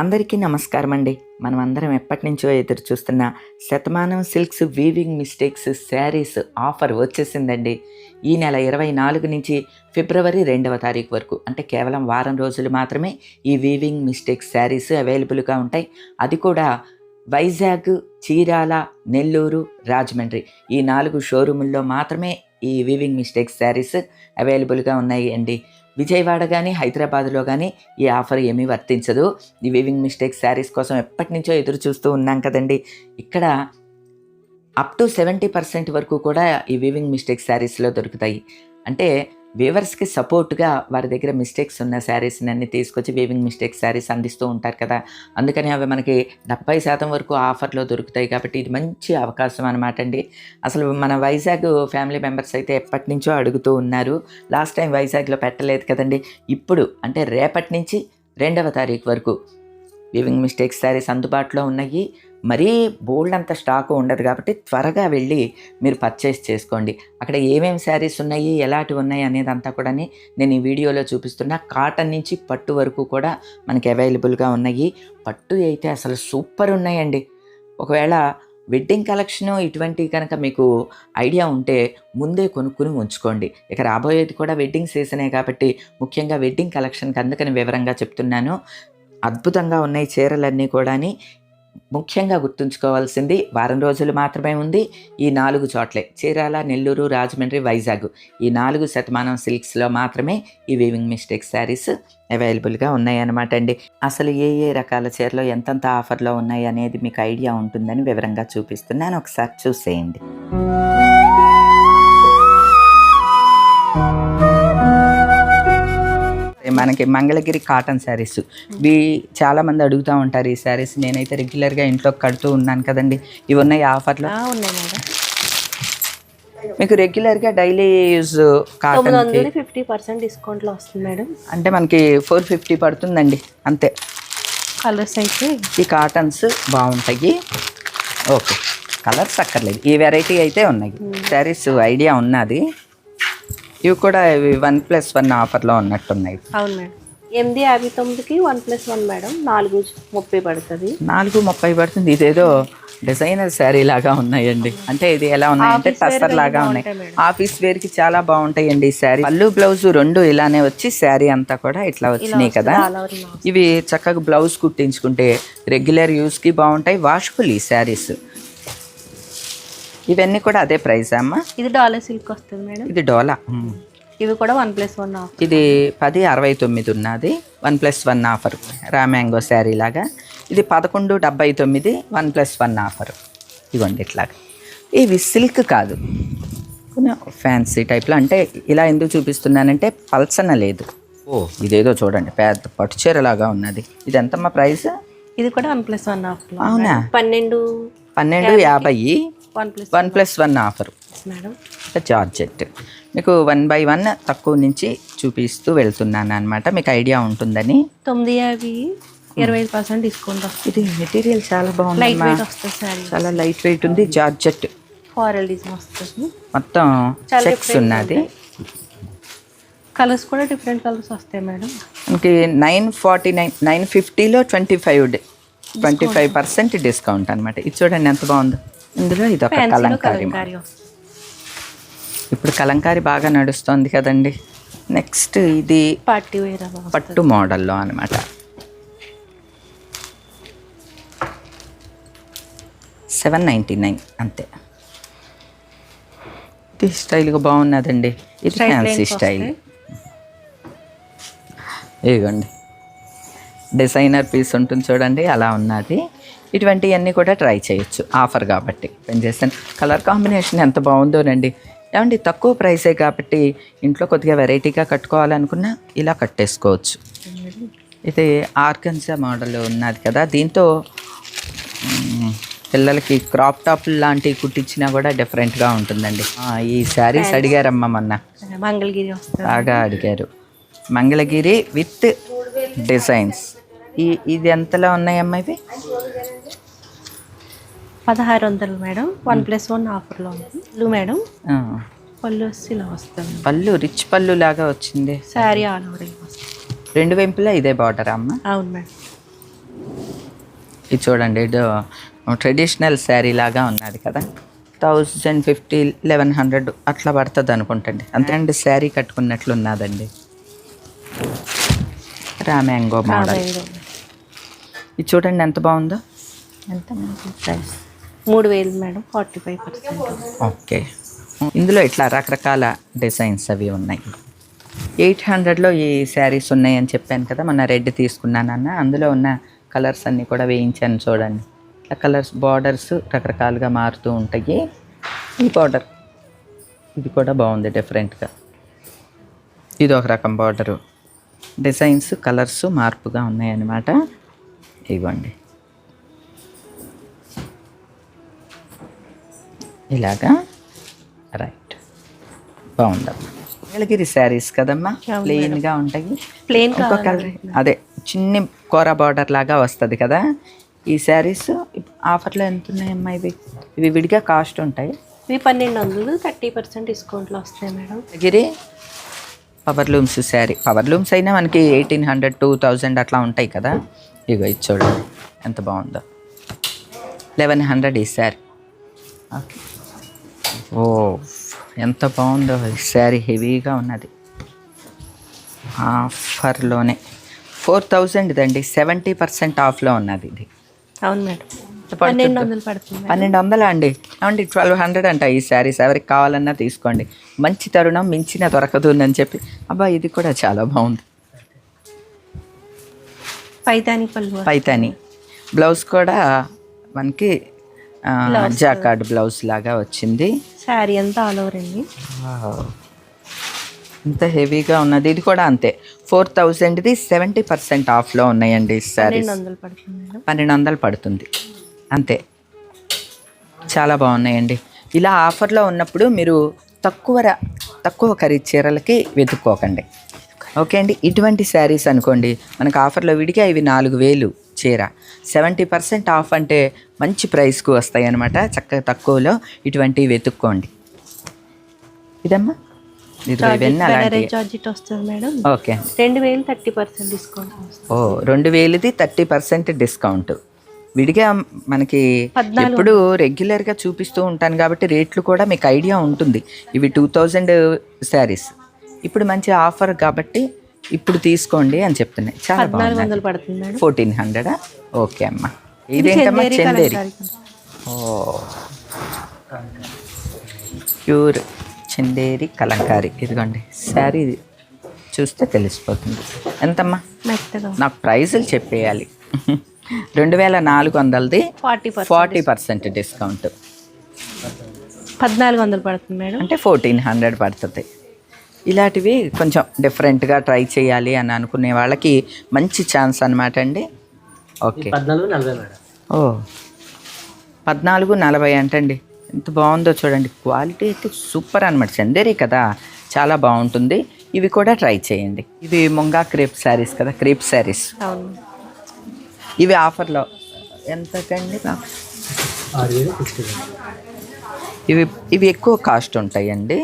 అందరికీ నమస్కారం అండి మనం అందరం ఎప్పటి నుంచో ఎదురు చూస్తున్న Shatamanam silks weaving mistakes saris offer వచ్చేసిందండి. ఈ నెల ఇరవై నాలుగు నుంచి ఫిబ్రవరి రెండవ తారీఖు వరకు అంటే కేవలం వారం రోజులు మాత్రమే ఈ వీవింగ్ మిస్టేక్స్ శారీస్ అవైలబుల్గా ఉంటాయి. అది కూడా వైజాగ్ చీరాల నెల్లూరు రాజమండ్రి ఈ నాలుగు షోరూముల్లో మాత్రమే ఈ వీవింగ్ మిస్టేక్స్ శారీస్ అవైలబుల్గా ఉన్నాయి అండి విజయవాడ కానీ హైదరాబాద్లో కానీ ఈ ఆఫర్ ఏమీ వర్తించదు. ఈ వీవింగ్ మిస్టేక్ శారీస్ కోసం ఎప్పటి నుంచో ఎదురు చూస్తూ ఉన్నాం కదండి. ఇక్కడ అప్ టు సెవెంటీ పర్సెంట్ వరకు కూడా ఈ వీవింగ్ మిస్టేక్ శారీస్లో దొరుకుతాయి. అంటే వీవర్స్కి సపోర్ట్గా వారి దగ్గర మిస్టేక్స్ ఉన్న శారీస్ని అన్ని తీసుకొచ్చి వీవింగ్ మిస్టేక్ శారీస్ అందిస్తూ ఉంటారు కదా. అందుకని అవి మనకి డెబ్బై శాతం వరకు ఆఫర్లో దొరుకుతాయి కాబట్టి ఇది మంచి అవకాశం అనమాట అండి. అసలు మన వైజాగ్ ఫ్యామిలీ మెంబర్స్ అయితే ఎప్పటి నుంచో అడుగుతూ ఉన్నారు. లాస్ట్ టైం వైజాగ్లో పెట్టలేదు కదండి. ఇప్పుడు అంటే రేపటి నుంచి రెండవ తారీఖు వరకు వీవింగ్ మిస్టేక్స్ శారీస్ అందుబాటులో ఉన్నాయి. మరీ బోల్డ్ అంత స్టాక్ ఉండదు కాబట్టి త్వరగా వెళ్ళి మీరు పర్చేస్ చేసుకోండి. అక్కడ ఏమేమి శారీస్ ఉన్నాయి ఎలాంటివి ఉన్నాయి అనేది అంతా కూడా నేను ఈ వీడియోలో చూపిస్తున్నా. కాటన్ నుంచి పట్టు వరకు కూడా మనకి అవైలబుల్గా ఉన్నాయి. పట్టు అయితే అసలు సూపర్ ఉన్నాయండి. ఒకవేళ వెడ్డింగ్ కలెక్షన్ ఇటువంటి కనుక మీకు ఐడియా ఉంటే ముందే కొనుక్కుని ఉంచుకోండి. ఇక రాబోయేది కూడా వెడ్డింగ్ సీజనే కాబట్టి ముఖ్యంగా వెడ్డింగ్ కలెక్షన్కి అందుకని వివరంగా చెప్తున్నాను. అద్భుతంగా ఉన్నాయి చీరలన్నీ కూడాని. ముఖ్యంగా గుర్తుంచుకోవాల్సింది వారం రోజులు మాత్రమే ఉంది. ఈ నాలుగు చోట్లే. చీరాల నెల్లూరు రాజమండ్రి వైజాగ్. ఈ నాలుగు శతమానం సిల్క్స్లో మాత్రమే ఈ వీవింగ్ మిస్టేక్ శారీస్ అవైలబుల్గా ఉన్నాయన్నమాట అండి. అసలు ఏ ఏ రకాల చీరలో ఎంతంత ఆఫర్లో ఉన్నాయి అనేది మీకు ఐడియా ఉంటుందని వివరంగా చూపిస్తున్నాను. ఒకసారి చూసేయండి. మనకి మంగళగిరి కాటన్ శారీస్. ఇవి చాలా మంది అడుగుతూ ఉంటారు ఈ శారీస్. నేనైతే రెగ్యులర్గా ఇంట్లో కడుతూ ఉన్నాను కదండి. ఇవి ఉన్నాయి ఆఫర్లో. ఉన్నాయి మేడం. మీకు రెగ్యులర్గా daily use cotton fifty percent డిస్కౌంట్లో వస్తుంది మేడం. అంటే మనకి ఫోర్ ఫిఫ్టీ పడుతుందండి. అంతే. కలర్స్ అయితే. ఈ కాటన్స్ బాగుంటాయి. ఓకే కలర్స్ అక్కర్లేదు. ఈ వెరైటీ అయితే ఉన్నాయి. శారీస్ ఐడియా ఉన్నది. ఇవి కూడా ఇవి వన్ ప్లస్ వన్ ఆఫర్లో ఉన్నట్టున్నాయి. అవును మేడం. ఎనిమిది యాభై తొమ్మిదికి వన్ ప్లస్ వన్ మేడం. నాలుగు ముప్పై పడుతుంది. నాలుగు ముప్పై పడుతుంది. ఇదేదో డిజైనర్ శారీ లాగా ఉన్నాయండి. అంటే ఇది ఎలా ఉన్నాయంటే కి లాగా ఉన్నాయి. ఆఫీస్ వేర్కి చాలా బాగుంటాయండి ఈ శారీ. పళ్ళు బ్లౌజ్ రెండు ఇలానే వచ్చి శారీ అంతా కూడా ఇట్లా వచ్చినాయి కదా. ఇవి చక్కగా బ్లౌజ్ కుట్టించుకుంటే రెగ్యులర్ యూస్కి బాగుంటాయి. వాషబుల్ ఈ శారీస్. ఇవన్నీ కూడా అదే ప్రైస్ అమ్మా? ఇది డాలర్ సిల్క్ వస్తుంది మేడం. ఇది డోలా. ఇవి కూడా వన్ ప్లస్ వన్ ఆఫ్ ఇది పది అరవై తొమ్మిది ఉన్నది one plus one offer. Raw mango sari లాగా. ఇది పదకొండు డెబ్బై తొమ్మిది వన్ ప్లస్ వన్ ఆఫర్. ఇదిగోండి ఇట్లాగా. ఇవి సిల్క్ కాదు. ఫ్యాన్సీ టైప్లో అంటే ఇలా ఎందుకు చూపిస్తున్నానంటే పల్సన లేదు. ఓ ఇదేదో చూడండి పెద్ద పట్టు చీర లాగా ఉన్నది. ఇది ఎంతమ్మా ప్రైస్? ఇది కూడా వన్ ప్లస్ వన్ ఆఫ్ అవునా? పన్నెండు పన్నెండు యాభై. One plus one plus one offer madam georgette మీకు వన్ బై వన్ తక్కువ నుంచి చూపిస్తూ వెళ్తున్నాను అనమాట మీకు ఐడియా ఉంటుందని. తొమ్మిది యాభై ఇరవై ఐదు పర్సెంట్ డిస్కౌంట్ వస్తుంది ఇది మెటీరియల్ చాలా బాగుంది లైట్ వెయిట్ వస్తుంది సారీ. చాలా లైట్ వెయిట్ ఉంది జార్జెట్ ఫారెల్ డిజైన్ వస్తుంది. మొత్తం చెక్స్ ఉన్నది. కలర్స్ కూడా డిఫరెంట్ కలర్స్ వస్తాయి మేడం మనకి నైన్ ఫార్టీ నైన్ నైన్ ఫిఫ్టీలో twenty five twenty five percent discount అనమాట ఇది చూడండి ఎంత బాగుందో. ఇందులో ఇది ఒక కలంకారీ ఇప్పుడు కలంకారీ బాగా నడుస్తుంది కదండి. నెక్స్ట్ ఇది వస్తుంది. పట్టు మోడల్లో అనమాట సెవెన్ నైంటీ నైన్ అంతే. ఇది స్టైల్గా బాగున్నదండి. ఇది ఫ్యాన్సీ స్టైల్. ఇదిగోండి. డిజైనర్ పీస్ ఉంటుంది చూడండి అలా ఉన్నది. ఇటువంటివన్నీ కూడా ట్రై చేయొచ్చు ఆఫర్ కాబట్టి. చేస్తాను? కలర్ కాంబినేషన్ ఎంత బాగుందోనండి ఏమండి తక్కువ ప్రైసే కాబట్టి ఇంట్లో కొద్దిగా వెరైటీగా కట్టుకోవాలనుకున్నా ఇలా కట్టేసుకోవచ్చు. ఇది ఆర్గన్జా మోడల్ ఉన్నది కదా దీంతో పిల్లలకి క్రాప్ టాప్ లాంటివి కుట్టించినా కూడా డిఫరెంట్గా ఉంటుందండి. ఈ శారీస్ అడిగారమ్మా మొన్న. మంగళగిరి బాగా అడిగారు. Mangalagiri with designs. ఈ ఇది ఎంతలో ఉన్నాయమ్మా ఇవి? పదహారు వందలు మేడం. వన్ ప్లస్ వన్ ఆఫర్లో ఉంది మేడం. పళ్ళు ఇలా వస్తుంది పళ్ళు రిచ్ పళ్ళు లాగా వచ్చింది. శారీ ఆల్ ఓవర్ రెండు వైపులా ఇదే బార్డర్ అమ్మ? అవును మేడం. ఇది చూడండి ఇది ట్రెడిషనల్ శారీ లాగా ఉన్నది కదా. థౌజండ్ ఫిఫ్టీ లెవెన్ హండ్రెడ్ అట్లా పడుతుంది అనుకుంటండి. అంతే అండి శారీ కట్టుకున్నట్లు ఉన్నదండి రామ్యాంగో మోడల్. ఇది చూడండి ఎంత బాగుందో. ఎంత ప్రైస్? మూడు వేలు madam forty five percent. Okay. ఇందులో ఇట్లా రకరకాల డిజైన్స్ అవి ఉన్నాయి. ఎయిట్ హండ్రెడ్లో ఈ శారీస్ ఉన్నాయని చెప్పాను కదా మొన్న రెడ్ తీసుకున్నానన్న అందులో ఉన్న కలర్స్ అన్నీ కూడా వేయించాను చూడండి. ఇట్లా కలర్స్ బార్డర్స్ రకరకాలుగా మారుతూ ఉంటాయి. ఈ బార్డర్ ఇది కూడా బాగుంది డిఫరెంట్గా. ఇది ఒక రకం బార్డరు. డిజైన్స్ కలర్స్ మార్పుగా ఉన్నాయన్నమాట. ఇవ్వండి ఇలాగా రైట్. బాగుందమ్మా. నీలగిరి శారీస్ కదమ్మా? ప్లెయిన్గా ఉంటాయి. ప్లేన్ ఇంకో కలర్ అదే చిన్ని కూర బార్డర్ లాగా వస్తుంది కదా? ఈ శారీస్ ఆఫర్లో ఎంత ఉన్నాయమ్మా ఇవి? ఇవి విడిగా కాస్ట్ ఉంటాయి. ఇవి పన్నెండు వందలు థర్టీ పర్సెంట్ డిస్కౌంట్లో వస్తాయి మేడం. గిరి power looms sari. Power looms అయినా మనకి ఎయిటీన్ హండ్రెడ్ టూ థౌజండ్ అట్లా ఉంటాయి కదా? ఇగో ఇది చూడండి ఎంత బాగుందో. లెవెన్ హండ్రెడ్ ఈ శారీ ఓ ఎంత బాగుందో. ఈ శారీ హెవీగా ఉన్నది. ఆఫర్లోనే. ఫోర్ థౌజండ్ ఇదండి సెవెంటీ పర్సెంట్ ఆఫ్లో ఉన్నది ఇది. అవును మేడం. పన్నెండు వందలు పడుతుంది మేడం. పన్నెండు వందలా అండి? ఏమండి ట్వెల్వ్ హండ్రెడ్ అంట ఈ శారీస్. ఎవరికి కావాలన్నా తీసుకోండి. మంచి తరుణం మించిన దొరకదు అని చెప్పి. అబ్బా ఇది కూడా చాలా బాగుంది. పైతాని పళ్ళు పైతాని. బ్లౌజ్ కూడా మనకి జాకార్డ్ బ్లౌజ్ లాగా వచ్చింది. శారీ అంతా ఆల్ ఓవర్ అండి. ఇంత హెవీగా ఉన్నది. ఇది కూడా అంతే. ఫోర్ థౌజండ్ది సెవెంటీ పర్సెంట్ ఆఫ్లో ఉన్నాయండి ఈ శారీస్. పన్నెండు వందలు పడుతుంది అంతే. చాలా బాగున్నాయండి. ఇలా ఆఫర్లో ఉన్నప్పుడు మీరు తక్కువ తక్కువ ఖరీదు చీరలకి వెతుక్కోకండి. ఓకే అండి. ఇటువంటి శారీస్ అనుకోండి మనకు ఆఫర్లో విడిగా ఇవి నాలుగు వేలు చీర. సెవెంటీ పర్సెంట్ ఆఫ్ అంటే మంచి ప్రైస్కు వస్తాయి అనమాట చక్కగా తక్కువలో ఇటువంటివి వెతుక్కోండి. ఇదమ్మా? ఓకే. రెండు వేలు థర్టీ పర్సెంట్ డిస్కౌంట్ ఓ రెండు వేలది థర్టీ పర్సెంట్ డిస్కౌంట్ విడిగా మనకి ఎప్పుడు రెగ్యులర్గా చూపిస్తూ ఉంటాను కాబట్టి రేట్లు కూడా మీకు ఐడియా ఉంటుంది. ఇవి టూ థౌజండ్ శారీస్. ఇప్పుడు మంచి ఆఫర్ కాబట్టి ఇప్పుడు తీసుకోండి అని చెప్తున్నాయి చాలా బాగుంది. వందలు పడుతుంది మేడం. ఫోర్టీన్ హండ్రెడా? ఓకే అమ్మా. ఇదేంటమ్మా? చందేరి. ఓ. ప్యూర్ చందేరి కలంకారీ. ఇదిగోండి శారీ చూస్తే తెలిసిపోతుంది. ఎంతమ్మా? నాకు ప్రైజులు చెప్పేయాలి. రెండు వేల నాలుగు వందలది ఫార్టీ ఫార్టీ పర్సెంట్ డిస్కౌంట్. పద్నాలుగు వందలు పడుతుంది మేడం. అంటే ఫోర్టీన్ హండ్రెడ్ పడుతుంది. ఇలాంటివి కొంచెం డిఫరెంట్గా ట్రై చేయాలి అని అనుకునే వాళ్ళకి మంచి ఛాన్స్ అనమాట అండి. ఓకే పద్నాలుగు నలభై మేడం. ఓ. పద్నాలుగు నలభై అంటండి. ఎంత బాగుందో చూడండి. క్వాలిటీ అయితే సూపర్ అనమాట చందేరి కదా. చాలా బాగుంటుంది. ఇవి కూడా ట్రై చేయండి. ఇవి ముంగా క్రేప్ శారీస్ కదా. Crepe saris. అవును. ఇవి ఆఫర్లో ఎంతకండి నాకు ఆరు వేలు సిక్స్టీ ఇవి ఇవి ఎక్కువ కాస్ట్ ఉంటాయండి.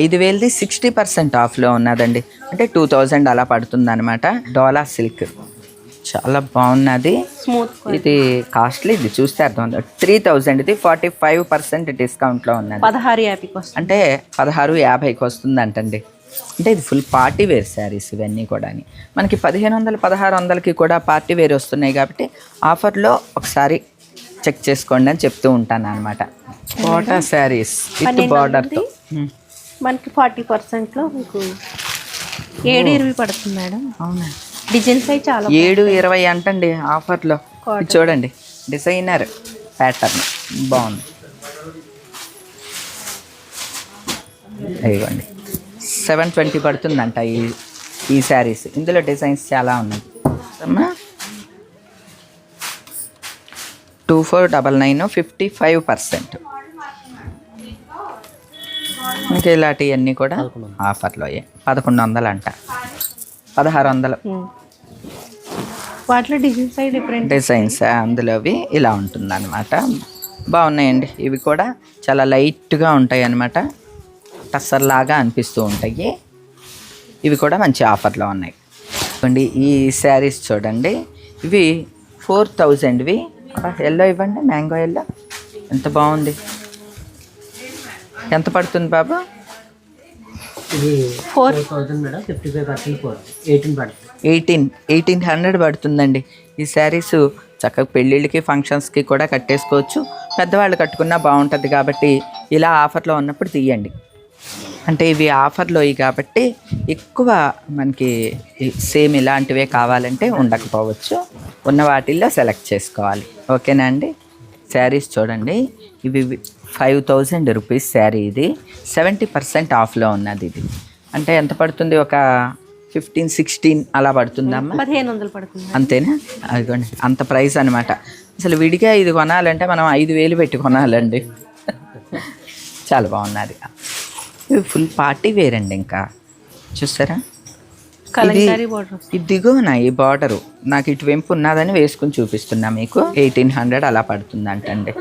ఐదు వేలది సిక్స్టీ పర్సెంట్ ఆఫ్లో ఉన్నదండి. అంటే టూ థౌజండ్ అలా పడుతుంది అనమాట డోలా సిల్క్. చాలా బాగున్నది. స్మూత్ ఇది కాస్ట్లీ ఇది చూస్తే అర్థం త్రీ థౌజండ్ ఇది ఫార్టీ ఫైవ్ పర్సెంట్ డిస్కౌంట్లో ఉన్నది. పదహారు యాభైకి అంటే పదహారు యాభైకి వస్తుంది అంటండి అంటే ఇది ఫుల్ పార్టీ వేర్ శారీస్ ఇవన్నీ కూడా మనకి పదిహేను వందలు పదహారు వందలకి కూడా పార్టీ వేర్ వస్తున్నాయి కాబట్టి ఆఫర్లో ఒకసారి చెక్ చేసుకోండి అని చెప్తూ ఉంటాను అనమాట కోటా శారీస్ విత్ బార్డర్తో మనకి ఫార్టీ పర్సెంట్లో మీకు ఏడు ఇరవై పడుతుంది మేడం. అవునా? డిజైన్స్ అవి చాలా ఏడు ఇరవై అంటండి ఆఫర్లో. చూడండి. డిజైనర్ ప్యాటర్న్ బాగుంది. ఇదిగోండి. సెవెన్ ట్వంటీ పడుతుందంట ఈ ఈ శారీస్ ఇందులో డిజైన్స్ చాలా ఉన్నాయి. అమ్మా. Two four double nine fifty five percent. ఇంకా ఇలాంటివన్నీ కూడా ఆఫర్లో పదకొండు వందలు అంట పదహారు వందలు. ఉమ్. వాటిలో డిజైన్స్ డిఫరెంట్ డిజైన్స్ అందులోవి ఇలా ఉంటుంది అనమాట బాగున్నాయండి. ఇవి కూడా చాలా లైట్గా ఉంటాయి అన్నమాట టస్సర్ లాగా అనిపిస్తూ ఉంటాయి. ఇవి కూడా మంచి ఆఫర్లో ఉన్నాయి. చూడండి ఈ శారీస్ చూడండి. ఇవి ఫోర్ థౌజండ్వి. ఎల్లో ఇవ్వండి మ్యాంగో ఎల్లో ఎంత బాగుంది. ఎంత పడుతుంది బాబు? ఫోర్ ఎయిటీన్ ఎయిటీన్ హండ్రెడ్ పడుతుందండి. ఈ శారీస్ చక్కగా పెళ్ళిళ్ళకి ఫంక్షన్స్కి కూడా కట్టేసుకోవచ్చు. పెద్దవాళ్ళు కట్టుకున్నా బాగుంటుంది కాబట్టి ఇలా ఆఫర్లో ఉన్నప్పుడు తీయండి. అంటే ఇవి ఆఫర్లో ఇవి కాబట్టి ఎక్కువ మనకి సేమ్ ఇలాంటివే కావాలంటే ఉండకపోవచ్చు. ఉన్న వాటిల్లో సెలెక్ట్ చేసుకోవాలి. ఓకేనా అండి? శారీస్ చూడండి. ఇవి ఫైవ్ థౌజండ్ రూపీస్ శారీ ఇది. సెవెంటీ పర్సెంట్ ఆఫ్లో ఉన్నది ఇది. అంటే ఎంత పడుతుంది? ఒక ఫిఫ్టీన్ సిక్స్టీన్ అలా పడుతుందమ్మా. పదిహేను వందలు పడుతుంది. అంతేనా? అదిగోండి. అంత ప్రైస్ అనమాట అసలు విడిగా ఇది కొనాలంటే మనం ఐదు వేలు పెట్టి కొనాలండి. చాలా బాగున్నది. ఇది ఫుల్ పార్టీ వేర్ అండి ఇంకా. చూసారా? కలంకారీ బోర్డర్ ఇది దిగువన ఈ బార్డరు నాకు ఇటువైపు ఉన్నదని వేసుకుని చూపిస్తున్నా మీకు. ఎయిటీన్ హండ్రెడ్ అలా పడుతుంది అంటండి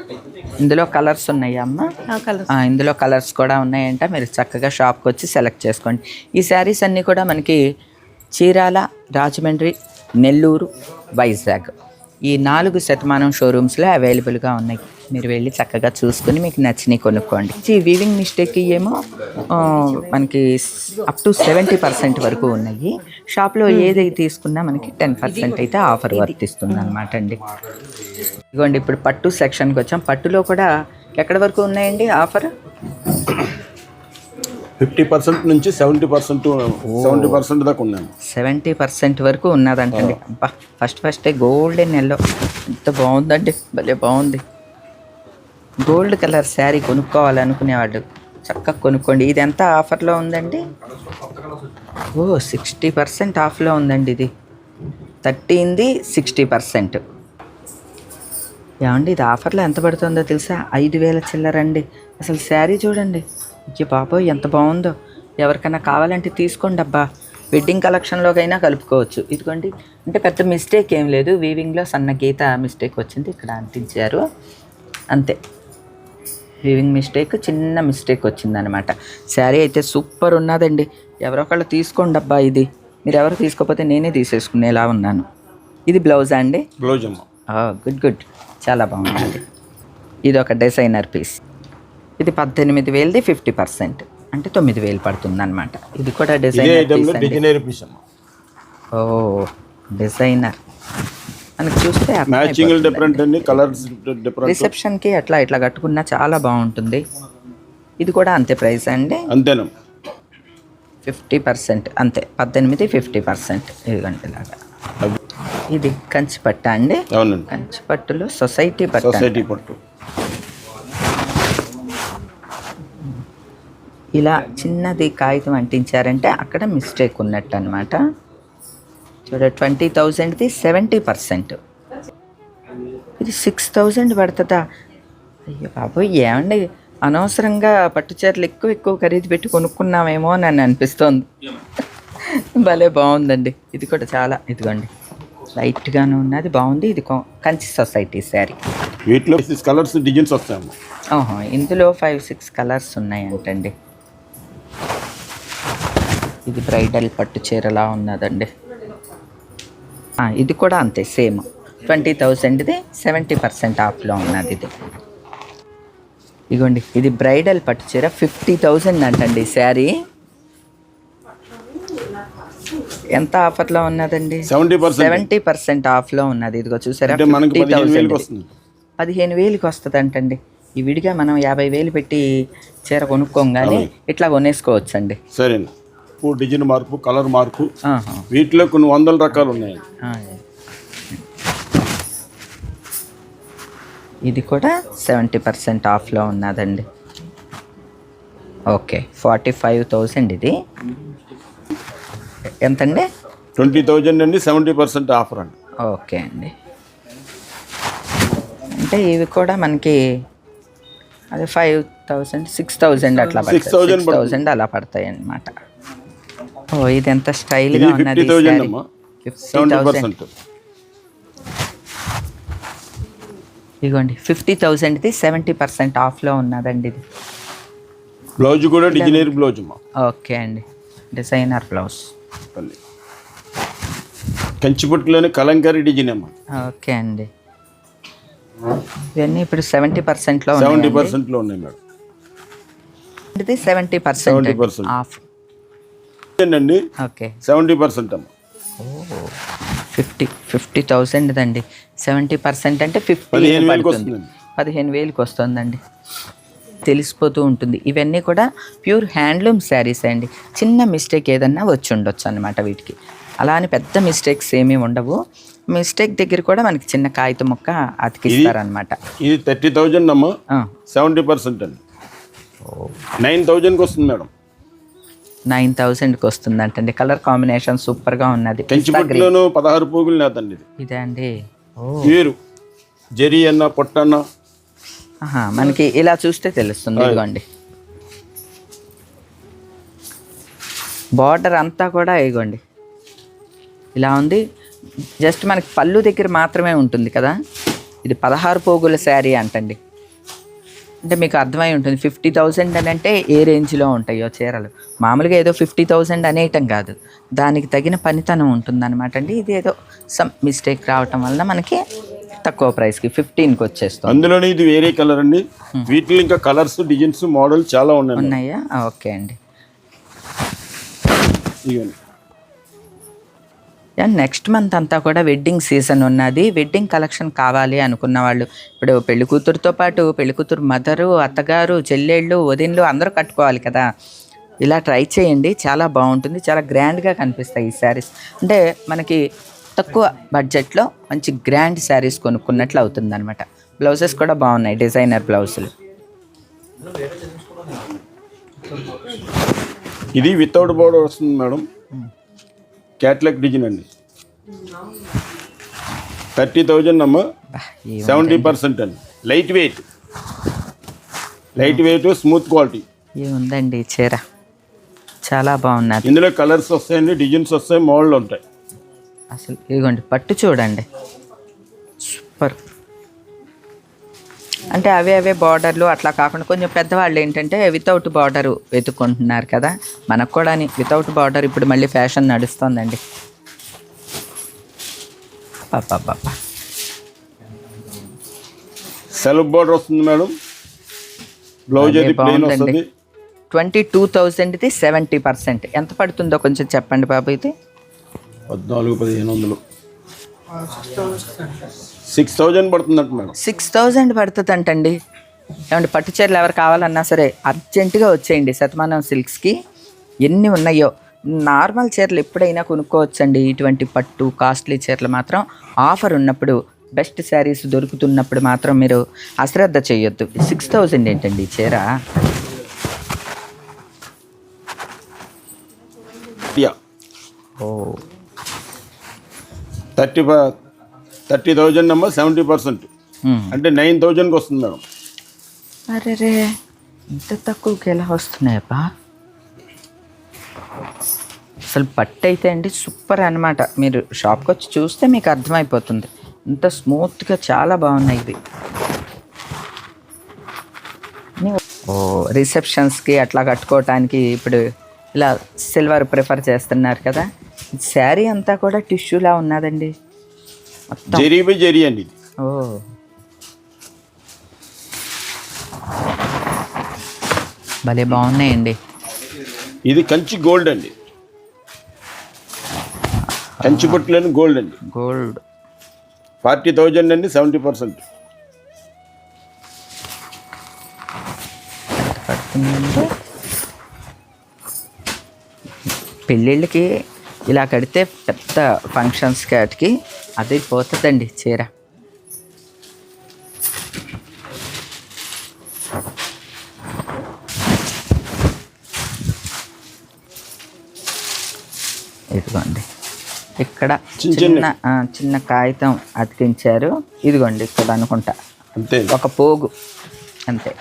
ఇందులో కలర్స్ ఉన్నాయా అమ్మ? ఇందులో కలర్స్ కూడా ఉన్నాయంట. మీరు చక్కగా షాప్కి వచ్చి సెలెక్ట్ చేసుకోండి. ఈ శారీస్ అన్నీ కూడా మనకి చీరాల రాజమండ్రి నెల్లూరు వైజాగ్ ఈ నాలుగు శతమానం షోరూమ్స్లో అవైలబుల్గా ఉన్నాయి. మీరు వెళ్ళి చక్కగా చూసుకుని మీకు నచ్చినవి కొనుక్కోండి. ఈ వీవింగ్ మిస్టేక్ ఏమో మనకి అప్ టు సెవెంటీ పర్సెంట్ వరకు ఉన్నాయి. షాప్లో ఏదైతే తీసుకున్నా మనకి టెన్ పర్సెంట్ అయితే ఆఫర్ వర్తిస్తుంది అనమాట అండి. ఇదిగోండి ఇప్పుడు పట్టు సెక్షన్కి వచ్చాం. పట్టులో కూడా ఎక్కడి వరకు ఉన్నాయండి ఆఫర్ ఫిఫ్టీ పర్సెంట్ నుంచి సెవెంటీ పర్సెంట్ సెవెంటీ పర్సెంట్ దాకా ఉన్నాను సెవెంటీ పర్సెంట్ వరకు ఉన్నదంటండి. అబ్బా ఫస్ట్ ఫస్టే గోల్డెన్ ఎల్లో ఎంత బాగుందండి భలే బాగుంది. గోల్డ్ కలర్ శారీ కొనుక్కోవాలనుకునేవాళ్ళు. చక్కగా కొనుక్కోండి. ఇది ఎంత ఆఫర్లో ఉందండి? ఓ సిక్స్టీ పర్సెంట్ ఆఫ్లో ఉందండి ఇది. థర్టీన్ది సిక్స్టీ పర్సెంట్. ఏమండి ఇది ఆఫర్లో ఎంత పడుతుందో తెలుసా? ఐదు వేల చిల్లరండి అసలు శారీ చూడండి. అయ్యో బాబోయ్ ఎంత బాగుందో. ఎవరికైనా కావాలంటే తీసుకోండి అబ్బా. వెడ్డింగ్ కలెక్షన్లోకైనా కలుపుకోవచ్చు. ఇదిగోండి. అంటే పెద్ద మిస్టేక్ ఏం లేదు. వీవింగ్లో సన్న గీత మిస్టేక్ వచ్చింది. ఇక్కడ అంటించారు. అంతే. వీవింగ్ మిస్టేక్ చిన్న మిస్టేక్ వచ్చిందనమాట శారీ అయితే సూపర్ ఉన్నదండి. ఎవరో ఒకళ్ళు తీసుకోండి అబ్బా ఇది. మీరు ఎవరు తీసుకోకపోతే నేనే తీసేసుకునేలా ఉన్నాను. ఇది బ్లౌజా అండి? Blouse good good. చాలా బాగుంది ఇది ఒక డిజైనర్ పీస్. ఇది పద్దెనిమిది వేలది ఫిఫ్టీ పర్సెంట్. అంటే తొమ్మిది వేలు పడుతుంది అనమాట ఇది కూడా డిజైనర్ పీస్ ఓ డిజైనర్. మనకి చూస్తే మ్యాచింగ్ డిఫరెంట్ అండి కలర్స్ డిఫరెంట్ రిసెప్షన్కి అట్లా ఇట్లా కట్టుకున్నా చాలా బాగుంటుంది. ఇది కూడా అంతే ప్రైస్ అండి. అంతేనమ్మ ఫిఫ్టీ పర్సెంట్ అంతే. పద్దెనిమిది ఫిఫ్టీ పర్సెంట్ ఇలాగా. అవి ఇది కంచి పట్ట అండి. అవునండి. కంచి పట్టులో సొసైటీ పట్ట సొసైటీ పట్టు. ఇలా చిన్నది కాగితం అంటించారంటే అక్కడ మిస్టేక్ ఉన్నట్టు అనమాట చూడ ట్వంటీ థౌజండ్ది సెవెంటీ పర్సెంట్. ఇది సిక్స్ థౌజండ్ పడుతుందా? అయ్యో బాబోయ్ ఏమండి? అనవసరంగా పట్టు చీరలు ఎక్కువ ఎక్కువ ఖరీదు పెట్టి కొనుక్కున్నామేమో అని నన్ను అనిపిస్తోంది. భలే బాగుందండి. ఇది కూడా చాలా ఇదిగోండి. లైట్గానే ఉన్నది బాగుంది. ఇది కంచి సొసైటీ శారీ. వీటిలో కలర్స్ డిజైన్స్ వస్తాయమ్మ. ఓహో ఇందులో ఫైవ్ సిక్స్ కలర్స్ ఉన్నాయంటండి. ఇది బ్రైడల్ పట్టు చీరలా ఉన్నదండి. ఇది కూడా అంతే సేమ్. ట్వంటీ థౌజండ్ది సెవెంటీ పర్సెంట్ ఆఫ్లో ఉన్నది ఇది. ఇగోండి ఇది బ్రైడల్ పట్టు చీర ఫిఫ్టీ థౌజండ్ అంటండి శారీ. ఎంత ఆఫర్లో ఉన్నదండి? Seventy percent. ఆఫ్లో ఉన్నది. ఇదిగో చూసారా? ఫిఫ్టీ పదిహేను వేలకు థౌజండ్ వస్తుంది. పదిహేను వేలకి వస్తుంది అంటండి ఈ విడిగా మనం యాభై వేలు పెట్టి చీర కొనుక్కోగానే ఇట్లా కొనేసుకోవచ్చండి. సరేనా? ఇప్పుడు డిజైన్ మార్పు కలర్ మార్పు. వీటిలో కొన్ని వందల రకాలు ఉన్నాయి. ఇది కూడా సెవెంటీ పర్సెంట్ ఆఫ్లో ఉన్నదండి. ఓకే ఫార్టీ ఫైవ్ థౌసండ్ ఇది. ఎంతండి? ట్వంటీ థౌజండ్ అండి సెవెంటీ పర్సెంట్ ఆఫర్ అండి. ఓకే అండి. అంటే ఇవి కూడా మనకి అదే ఫైవ్ థౌసండ్ సిక్స్ థౌసండ్ అట్లా పడతాయి. 6,000 సిక్స్ థౌసండ్ అలా పడతాయి అన్నమాట ఓ ఇది ఎంత స్టైల్గా ఉన్నది ఇదిగోండి ఫిఫ్టీ థౌసండ్ది సెవెంటీ పర్సెంట్ ఆఫ్లో ఉన్నదండి ఇది. బ్లౌజ్ కూడా డిజైనర్ బ్లౌజ్ ఓకే అండి డిజైనర్ బ్లౌజ్. కంచిపట్టులోనే కలంకారీ డిజైన్ అమ్మా. ఓకే అండి. ఇవన్నీ ఇప్పుడు సెవెంటీ పర్సెంట్లో సెవెంటీ పర్సెంట్లో ఉన్నాయి మేడం. ఇది సెవెంటీ పర్సెంట్ 70% ఆఫ్. అండి ఓకే. సెవెంటీ పర్సెంట్ అమ్మా. ఫిఫ్టీ ఫిఫ్టీ థౌసండ్ అండి సెవెంటీ పర్సెంట్ అంటే ఫిఫ్టీ పదిహేను వేలకు వస్తుందండి. పదిహేను వేలకు వస్తుందండి. తెలిసిపోతూ ఉంటుంది. ఇవన్నీ కూడా ప్యూర్ హ్యాండ్లూమ్ శారీస్ అండి. చిన్న మిస్టేక్ ఏదన్నా వచ్చి ఉండొచ్చు అనమాట వీటికి. అలా అని పెద్ద మిస్టేక్స్ ఏమీ ఉండవు. మిస్టేక్ దగ్గర కూడా మనకి చిన్న కాగితం ముక్క అతికిస్తారనమాట ఇది థర్టీ థౌజండ్ అమ్మా. సెవెంటీ పర్సెంట్ అండి. నైన్ థౌజండ్కి వస్తుంది మేడం. నైన్ థౌసండ్కి వస్తుందంటండి. కలర్ కాంబినేషన్ సూపర్గా ఉన్నది. కంచిపట్టులోను పదహారు పోగులు ఇది. ఇదే అండి. జరి అన్న ఆహా, మనకి ఇలా చూస్తే తెలుస్తుంది ఇదిగోండి. బార్డర్ అంతా కూడా ఇదిగోండి. ఇలా ఉంది. జస్ట్ మనకి పళ్ళు దగ్గర మాత్రమే ఉంటుంది కదా? ఇది పదహారు పోగుల శారీ అంటండి. అంటే మీకు అర్థమై ఉంటుంది. ఫిఫ్టీ థౌజండ్ అని అంటే ఏ రేంజ్లో ఉంటాయో చీరలు. మామూలుగా ఏదో ఫిఫ్టీ థౌజండ్ అనేయటం కాదు. దానికి తగిన పనితనం ఉంటుందన్నమాట అండి. ఇది ఏదో సమ్ మిస్టేక్ రావటం వలన మనకి తక్కువ ప్రైస్కి ఫిఫ్టీన్కి వచ్చేస్తుంది. అందులోనే ఇది వేరే కలర్ అండి. వీటిలో ఇంకా కలర్స్ డిజైన్స్ మోడల్ చాలా ఉన్నాయి. ఉన్నాయా? ఓకే అండి. అండ్ నెక్స్ట్ మంత్ అంతా కూడా వెడ్డింగ్ సీజన్ ఉన్నది. వెడ్డింగ్ కలెక్షన్ కావాలి అనుకున్న వాళ్ళు. ఇప్పుడు పెళ్ళి కూతురుతో పాటు పెళ్ళి కూతురు మదరు అత్తగారు చెల్లెళ్ళు వదిన్లు అందరూ కట్టుకోవాలి కదా. ఇలా ట్రై చేయండి. చాలా బాగుంటుంది. చాలా గ్రాండ్గా కనిపిస్తాయి ఈ శారీస్ అంటే మనకి తక్కువ బడ్జెట్లో మంచి గ్రాండ్ శారీస్ కొనుక్కున్నట్లు అవుతుంది అనమాట బ్లౌజెస్ కూడా బాగున్నాయి. డిజైనర్ బ్లౌజులు ఇది వితౌట్ బోర్డర్ వస్తుంది మేడం. క్యాట్లాగ్ డిజైన్ అండి థర్టీ థౌజండ్ అమ్మ. సెవెంటీ పర్సెంట్ అండి. Light weight light weight smooth quality ఈ చీర? చాలా బాగున్నది. ఇందులో కలర్స్ వస్తాయండి డిజైన్స్ వస్తాయి మోడల్ ఉంటాయి. అసలు ఇదిగోండి పట్టు చూడండి. సూపర్. అంటే అవే అవే బార్డర్లు అట్లా కాకుండా కొంచెం పెద్దవాళ్ళు ఏంటంటే వితౌట్ బార్డర్ వెతుక్కుంటున్నారు కదా. మనకు కూడా వితౌట్ బార్డర్ ఇప్పుడు మళ్ళీ ఫ్యాషన్ నడుస్తోందండి. పాపా సెల్ఫ్ బోర్డర్ వస్తుంది మేడం. బ్లౌజ్ వస్తుంది. ట్వంటీ టూ థౌజండ్ది సెవెంటీ పర్సెంట్. ఎంత పడుతుందో కొంచెం చెప్పండి బాబు ఇది. పద్నాలుగు పదిహేను వందలు. సిక్స్ థౌజండ్ పడుతుందంట మేడం. సిక్స్ థౌజండ్ పడుతుందంటండి. ఏమంటే పట్టు చీరలు ఎవరు కావాలన్నా సరే అర్జెంటుగా వచ్చేయండి శతమానం సిల్క్స్కి. ఎన్ని ఉన్నాయో. నార్మల్ చీరలు ఎప్పుడైనా కొనుక్కోవచ్చండి. ఇటువంటి పట్టు కాస్ట్లీ చీరలు మాత్రం ఆఫర్ ఉన్నప్పుడు బెస్ట్ శారీస్ దొరుకుతున్నప్పుడు మాత్రం మీరు అశ్రద్ధ చేయొద్దు. సిక్స్ థౌజండ్ ఏంటండి చీర? ఓ. థర్టీ థర్టీ థౌజండ్ అమ్మ సెవెంటీ పర్సెంట్. అంటే నైన్ థౌజండ్కి వస్తుంది మేడం. అరే రే ఇంత తక్కువకి ఎలా వస్తున్నాయబ్బా? అసలు పట్టు అయితే అండి సూపర్ అనమాట మీరు షాప్కి వచ్చి చూస్తే మీకు అర్థమైపోతుంది. ఇంత స్మూత్గా చాలా బాగున్నాయి ఇవి. ఓ రిసెప్షన్స్కి అట్లా కట్టుకోవటానికి ఇప్పుడు ఇలా సిల్వర్ ప్రిఫర్ చేస్తున్నారు కదా. శారీ అంతా కూడా టిష్యూలా ఉన్నదండి. జెరీ బై జెరీ అండి ఇది. భలే బాగున్నాయండి. ఇది కంచి గోల్డ్ అండి. కంచి పుట్టులేని గోల్డ్ అండి. గోల్డ్. ఫార్టీ థౌజండ్ అండి సెవెంటీ పర్సెంట్. పెళ్ళిళ్ళకి ఇలా కడితే పెద్ద ఫంక్షన్స్ వాటికి అది పోతుందండి చీర. ఇదిగోండి. ఇక్కడ చిన్న చిన్న. కాగితం అతికించారు. ఇదిగోండి ఇక్కడ అనుకుంటా. అంతే. ఒక పోగు. అంతే.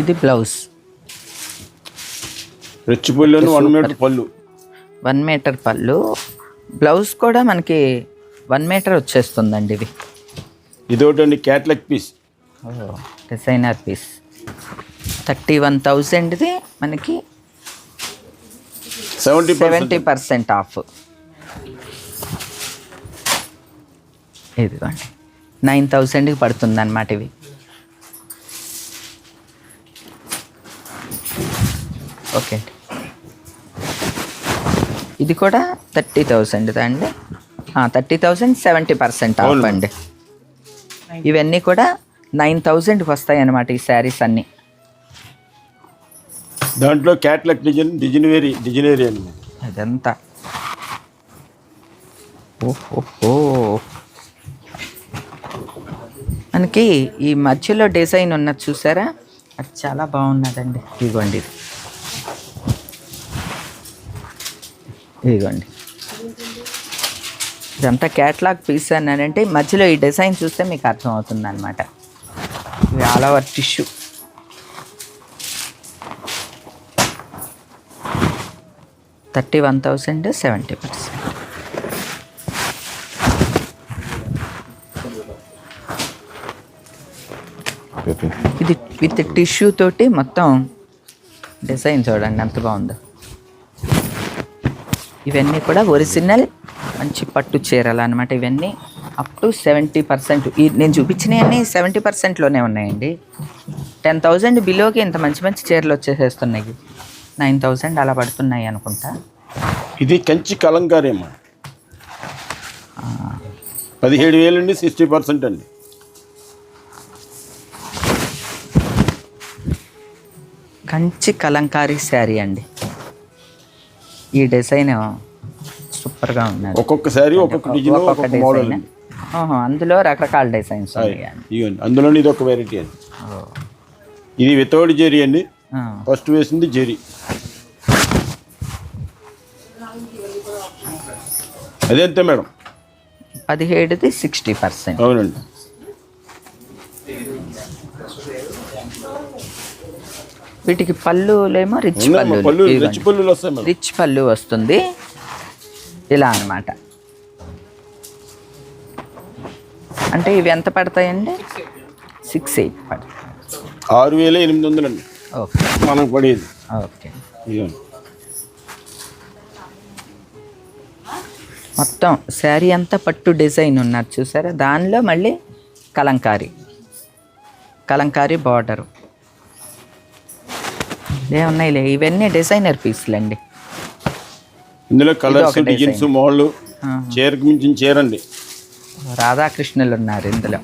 ఇది బ్లౌజ్. రెచ్చిపల్లిలోని వన్ మీటర్ పళ్ళు. వన్ మీటర్ పళ్ళు. బ్లౌజ్ కూడా మనకి వన్ మీటర్ వచ్చేస్తుందండి ఇది. ఇదొకటండి catalogue piece designer piece thirty one థౌజండ్ది మనకి సెవెంటీ సెవెంటీ పర్సెంట్ ఆఫ్ ఇదిగోండి. నైన్ థౌసండ్కి పడుతుంది అనమాట ఇవి. ఓకే. అండి ఇది కూడా థర్టీ థౌసండ్ అండి? Thirty thousand seventy percent off. అండి. ఇవన్నీ కూడా నైన్ థౌజండ్కి వస్తాయి అన్నమాట ఈ శారీస్ అన్నీ. దాంట్లో క్యాట్లాక్ డిజైన్ డిజైనరీ డిజైనరీ అండి. అదంతా. ఓహో మనకి ఈ మధ్యలో డిజైన్ ఉన్నది చూసారా? అది చాలా బాగున్నదండి. ఇదిగోండి ఇది. ఇదిగోండి. ఇదంతా క్యాట్లాగ్ పీస్ అన్నానంటే మధ్యలో ఈ డిజైన్ చూస్తే మీకు అర్థమవుతుంది అనమాట ఇది all over tissue thirty one thousand seventy percent ఇది విత్ టిష్యూ తోటి మొత్తం డిజైన్ చూడండి ఎంత బాగుందో. ఇవన్నీ కూడా ఒరిజినల్ మంచి పట్టు చీరలు అనమాట ఇవన్నీ. అప్ టు సెవెంటీ పర్సెంట్ ఈ నేను చూపించినవన్నీ సెవెంటీ పర్సెంట్లోనే ఉన్నాయండి. టెన్ థౌజండ్ బిలోకి ఇంత మంచి మంచి చీరలు వచ్చేసేస్తున్నాయి. నైన్ థౌజండ్ అలా పడుతున్నాయి అనుకుంటా. ఇది కంచి కలంకారీ అమ్మా పదిహేడు వేలు అండి సిక్స్టీ పర్సెంట్ అండి. కంచి కలంకారీ శారీ అండి. ఈ డిజైన్ సూపర్గా ఉన్నది. ఒక్కొక్క శారీ ఒక్కొక్క డిజైన్ ఒక్కొక్క డిజైన్. అందులో రకరకాల డిజైన్స్. ఉన్నాయి అందులోని ఇది ఒక వెరైటీ అండి. ఇది వితౌట్ జెరీ అండి. ఫస్ట్ వేసింది జెరీ. అదెంత మేడం? పదిహేడుది sixty percent. అవునండి. వీటికి పళ్ళులేమో రిచ్ పళ్ళు రిచ్ పళ్ళు వస్తాయి రిచ్ పళ్ళు వస్తుంది. ఇలా అన్నమాట. అంటే ఇవి ఎంత పడతాయండి? సిక్స్ ఎయిట్ పడతాయి. ఆరు వేల ఎనిమిది వందలండి ఓకే. మనకు పడేది. ఓకే. మొత్తం శారీ అంతా పట్టు డిజైన్ ఉన్నది చూసారా? దానిలో మళ్ళీ కలంకారీ. కలంకారీ బార్డరు. ఏమున్నాయిలే ఇవన్నీ డిజైనర్ పీసులు అండి ఇందులో కలర్స్. డిజైన్స్ మోడల్ చీరకు మించిన చీర అండి. రాధాకృష్ణులు ఉన్నారు ఇందులో.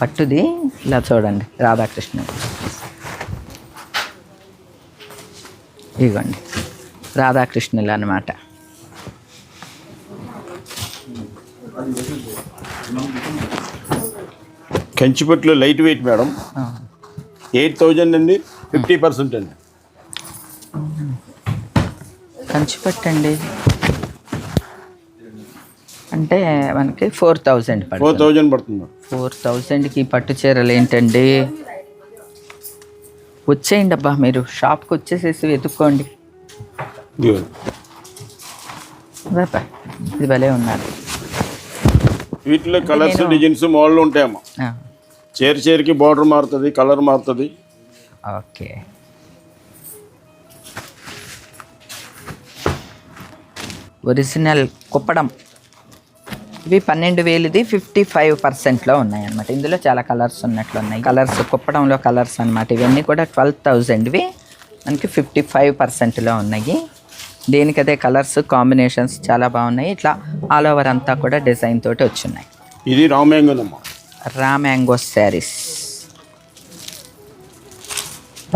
పట్టుది ఇలా చూడండి రాధాకృష్ణుడు. ఇదిగోండి రాధాకృష్ణులు అన్నమాట. కంచిపట్టులో light weight madam eight thousand అండి ఫిఫ్టీ పర్సెంట్ అండి. కంచి పట్టండి అంటే మనకి ఫోర్ థౌజండ్ ఫోర్ థౌజండ్ పడుతుంది ఫోర్ థౌజండ్కి పట్టు చీరలు ఏంటండి? వచ్చేయండి అబ్బా మీరు షాప్కి వచ్చేసేసి వెతుక్కోండి. ఇది భలే ఉన్నారు. వీటిలో కలర్స్ డిజైన్స్ మోడల్ ఉంటాయమ్మా. చీర చీరకి బార్డర్ మారుతుంది కలర్ మారుతుంది. ఓకే. ఒరిజినల్ కుప్పడం. ఇవి పన్నెండు వేలుది ఫిఫ్టీ ఫైవ్ పర్సెంట్లో ఉన్నాయి అనమాట ఇందులో చాలా కలర్స్ ఉన్నట్లు ఉన్నాయి. కలర్స్ కుప్పడంలో కలర్స్ అన్నమాట. ఇవన్నీ కూడా ట్వెల్వ్ థౌజండ్వి. మనకి ఫిఫ్టీ ఫైవ్ పర్సెంట్లో ఉన్నాయి. దేనికదే కలర్స్ కాంబినేషన్స్ చాలా బాగున్నాయి. ఇట్లా ఆల్ ఓవర్ అంతా కూడా డిజైన్ తోటి వచ్చున్నాయి ఇది రామాయంగనమ్మా raw mango sarees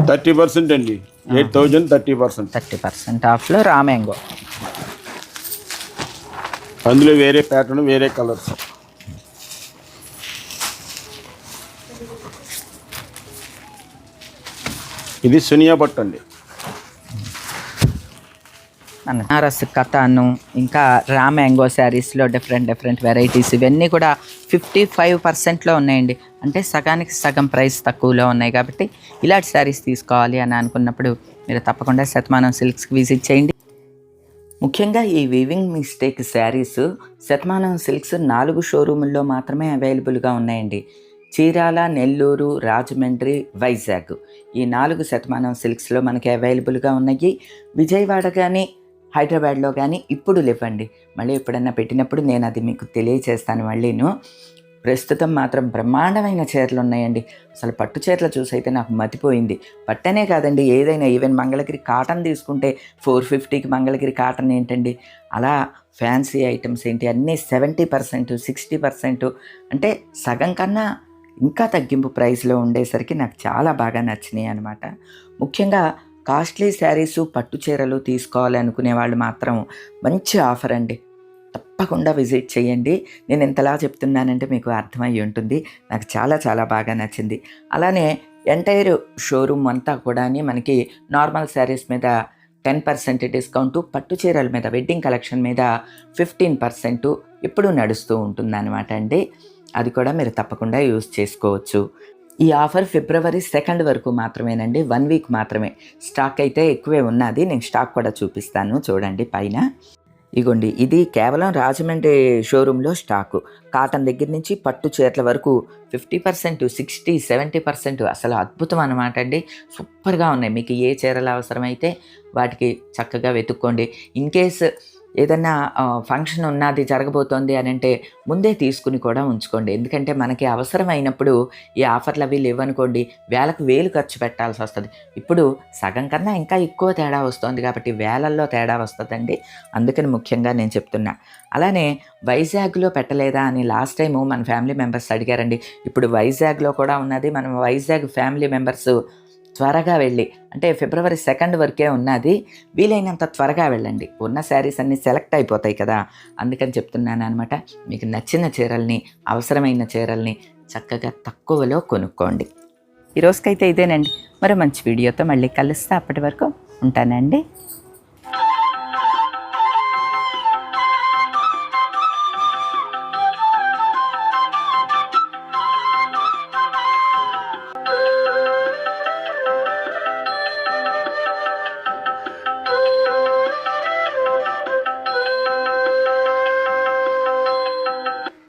thirty percent అండి. Eight thousand thirty percent. Thirty percent ఆఫ్లో రా మ్యాంగో అందులో వేరే ప్యాటర్న్ వేరే కలర్స్. ఇది సునియా పట్టు అండి. బనారస్ కథాను ఇంకా రా మ్యాంగో శారీస్లో డిఫరెంట్ డిఫరెంట్ వెరైటీస్ ఇవన్నీ కూడా ఫిఫ్టీ ఫైవ్ పర్సెంట్లో ఉన్నాయండి. అంటే సగానికి సగం ప్రైస్ తక్కువలో ఉన్నాయి కాబట్టి ఇలాంటి శారీస్ తీసుకోవాలి అని అనుకున్నప్పుడు మీరు తప్పకుండా శతమానం సిల్క్స్కి విజిట్ చేయండి. ముఖ్యంగా ఈ weaving mistake sarees Shathamanam silks నాలుగు షోరూముల్లో మాత్రమే అవైలబుల్గా ఉన్నాయండి. చీరాల నెల్లూరు రాజమండ్రి వైజాగ్ ఈ నాలుగు శతమానం సిల్క్స్లో మనకి అవైలబుల్గా ఉన్నాయి. విజయవాడ కానీ హైదరాబాద్లో కానీ ఇప్పుడు లేవండి. మళ్ళీ ఎప్పుడన్నా పెట్టినప్పుడు నేను అది మీకు తెలియచేస్తాను మళ్ళీను. ప్రస్తుతం మాత్రం బ్రహ్మాండమైన చీరలు ఉన్నాయండి. అసలు పట్టు చీరలు చూసైతే నాకు మతిపోయింది. పట్టనే కాదండి ఏదైనా ఈవెన్ మంగళగిరి కాటన్ తీసుకుంటే ఫోర్ ఫిఫ్టీకి మంగళగిరి కాటన్ ఏంటండి? అలా ఫ్యాన్సీ ఐటమ్స్ ఏంటి? అన్నీ సెవెంటీ పర్సెంట్ సిక్స్టీ పర్సెంట్ అంటే సగం కన్నా ఇంకా తగ్గింపు ప్రైస్లో ఉండేసరికి నాకు చాలా బాగా నచ్చినాయి అనమాట ముఖ్యంగా కాస్ట్లీ శారీసు పట్టు చీరలు తీసుకోవాలనుకునే వాళ్ళు మాత్రం మంచి ఆఫర్ అండి. తప్పకుండా విజిట్ చేయండి. నేను ఎంతలా చెప్తున్నానంటే మీకు అర్థమయ్యి ఉంటుంది. నాకు చాలా చాలా బాగా నచ్చింది. అలానే ఎంటైర్ షోరూమ్ అంతా కూడా మనకి నార్మల్ శారీస్ మీద టెన్ పర్సెంట్ డిస్కౌంట్ పట్టు చీరల మీద వెడ్డింగ్ కలెక్షన్ మీద ఫిఫ్టీన్ పర్సెంట్ ఇప్పుడు నడుస్తూ ఉంటుందన్నమాట అండి. అది కూడా మీరు తప్పకుండా యూస్ చేసుకోవచ్చు. ఈ ఆఫర్ ఫిబ్రవరి సెకండ్ వరకు మాత్రమేనండి వన్ వీక్ మాత్రమే. స్టాక్ అయితే ఎక్కువే ఉన్నది నేను స్టాక్ కూడా చూపిస్తాను చూడండి పైన. ఇగోండి ఇది కేవలం రాజమండ్రి షోరూంలో స్టాకు. కాటన్ దగ్గర నుంచి పట్టు చీరల వరకు fifty percent sixty seventy percent అసలు అద్భుతం అనమాట అండి. సూపర్గా ఉన్నాయి. మీకు ఏ చీరలు అవసరమైతే వాటికి చక్కగా వెతుక్కోండి. ఇన్ కేస్ ఏదన్నా ఫంక్షన్ ఉన్నది జరగబోతోంది అని అంటే ముందే తీసుకుని కూడా ఉంచుకోండి. ఎందుకంటే మనకి అవసరమైనప్పుడు ఈ ఆఫర్లు అవి లేవనుకోండి వేలకు వేలు ఖర్చు పెట్టాల్సి వస్తుంది. ఇప్పుడు సగం కన్నా ఇంకా ఎక్కువ తేడా వస్తుంది కాబట్టి వేలల్లో తేడా వస్తుందండి. అందుకని ముఖ్యంగా నేను చెప్తున్నా. అలానే వైజాగ్లో పెట్టలేదా అని లాస్ట్ టైము మన ఫ్యామిలీ మెంబర్స్ అడిగారండి. ఇప్పుడు వైజాగ్లో కూడా ఉన్నది. మనం వైజాగ్ ఫ్యామిలీ మెంబర్స్ త్వరగా వెళ్ళి అంటే ఫిబ్రవరి సెకండ్ వరకే ఉన్నది వీలైనంత త్వరగా వెళ్ళండి. ఉన్న శారీస్ అన్నీ సెలెక్ట్ అయిపోతాయి కదా అందుకని చెప్తున్నాను అనమాట మీకు నచ్చిన చీరల్ని అవసరమైన చీరల్ని చక్కగా తక్కువలో కొనుక్కోండి. ఈ రోజుకైతే ఇదేనండి. మరో మంచి వీడియోతో మళ్ళీ కలుస్తా. అప్పటి వరకు ఉంటానండి.